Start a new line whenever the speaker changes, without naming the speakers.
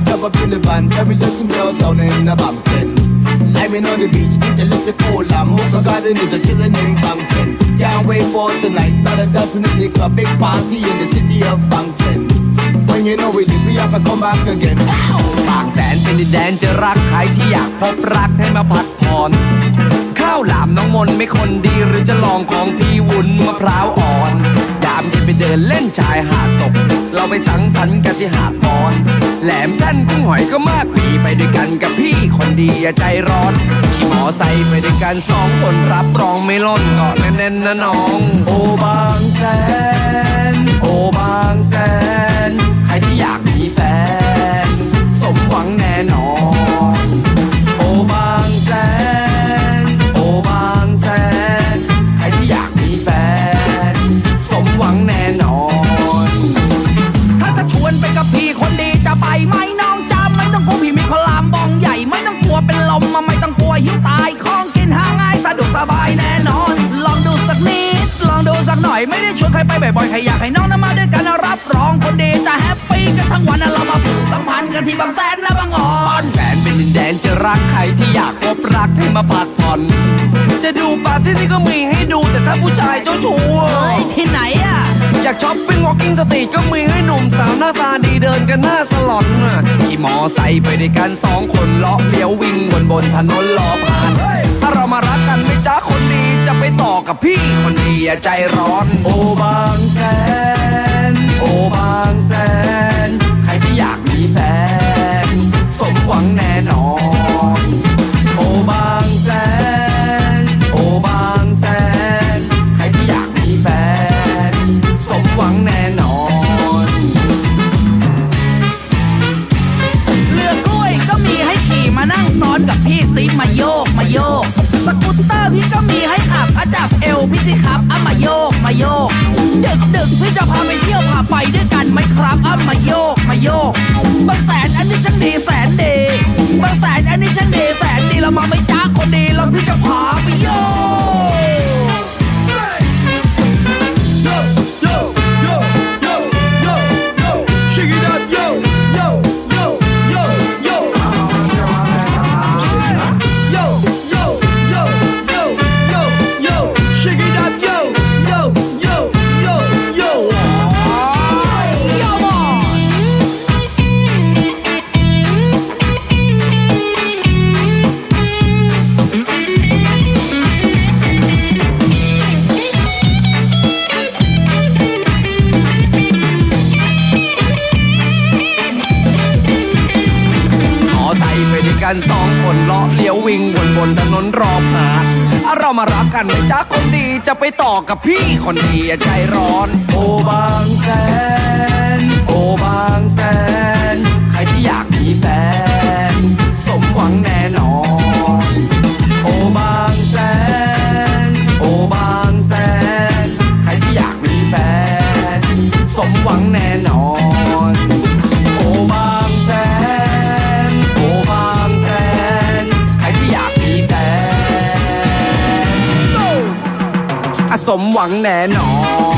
up up in the van, carry lots of milk down in the bouncing. Liming on the beach, eat a little cola. Mocha garden is a chillin' and bouncing. Can't wait for tonight, lot of dancing in the club, big party in the city of bouncing. When you know we leave, we have to come back again. Wow!
บางแสนเป็นดินแดนจะรักใครที่อยากพบรักให้มาพักผ่อนข้าวหลามน้องมนไม่คนดีหรือจะลองของพี่วุ้นมะพร้าวอ่อน เดินเล่นชายหาดตก เราไปสังสรรค์กันที่หาดบอน แหลมท่านกุ้งหอยก็มากมีไปด้วยกันกับพี่คนดีอย่าใจร้อนขี่มอไซค์ไปด้วยกันสองคนรับรองไม่ล้นเกาะแน่นๆนะน้อง โอบางแสน โอบางแสน ใครที่อยากมีแฟน สมหวังแน่นอน อง
ดูสักหน่อยไม่ได้ชวนใครไปบ่อยๆใครอยากให้น้องนั้นมาด้วยกันรับรองคนดีจะแฮปปี้กันทั้งวันนะเรามาผูกสัมพันธ์กันที่บางแสนนะบางอ่อน
บางแสนเป็นดินแดนจะรักใครที่อยากพบรักให้มาพักผ่อน จะดูปาร์ตี้นี่ก็มีให้ดูแต่ถ้าผู้ชายเจ้าชู้อะ
เฮ้ยที่ไหนอะ
อยากช้อปปิ้งวอล์ก i ิ g สตรีทก็มีให้หนุ่มสาวหน้าตาดีเดินกันหน้าสลอนน่ะขี่มอไซค์ไปด้วยกันสองคนเลาะเลี้ยววิ่งบนบนถนนล้อผ่าน ถ้าเรามารักกันไม่จ้าคนดี จะไปต่อกับพี่คนดีอย่าใจร้อน โอบางแสน โอบางแสน ใครที่อยากมีแฟน สมหวังแน่นอน โอบางแสน โอบางแสน ใครที่อยากมีแฟน สมหวังแน่นอน
เรือกล้วยก็มีให้ขี่มานั่งซ้อนกับพี่ซิมาโยกมาโยก สกูตเตอร์พี่ก็มีให้ขับอาจับเอวพี่สิครับอามาโยกมาโยก ดึกดึกพี่จะพาไปเที่ยวพาไปด้วยกันไหมครับอามาโยกมาโยกบางแสนอันนี้ช่างดีแสนดีบางแสนอันนี้ช่างดีแสนดีเรามาไม่จ้าคนดีแล้วพี่จะพาไปโยก
กันสองคนเลาะเลี้ยววิ่งบนบนถนนรอบหาดเรามารักกันไหมจ้าคนดีจะไปต่อกับพี่คนดีใจร้อน โอบางแสน โอบางแสน ใครที่อยากมีแฟน สมหวังแน่นอน โอบางแสน โอบางแสน ใครที่อยากมีแฟน สมหวังแน่นอน สมหวังแน่นอน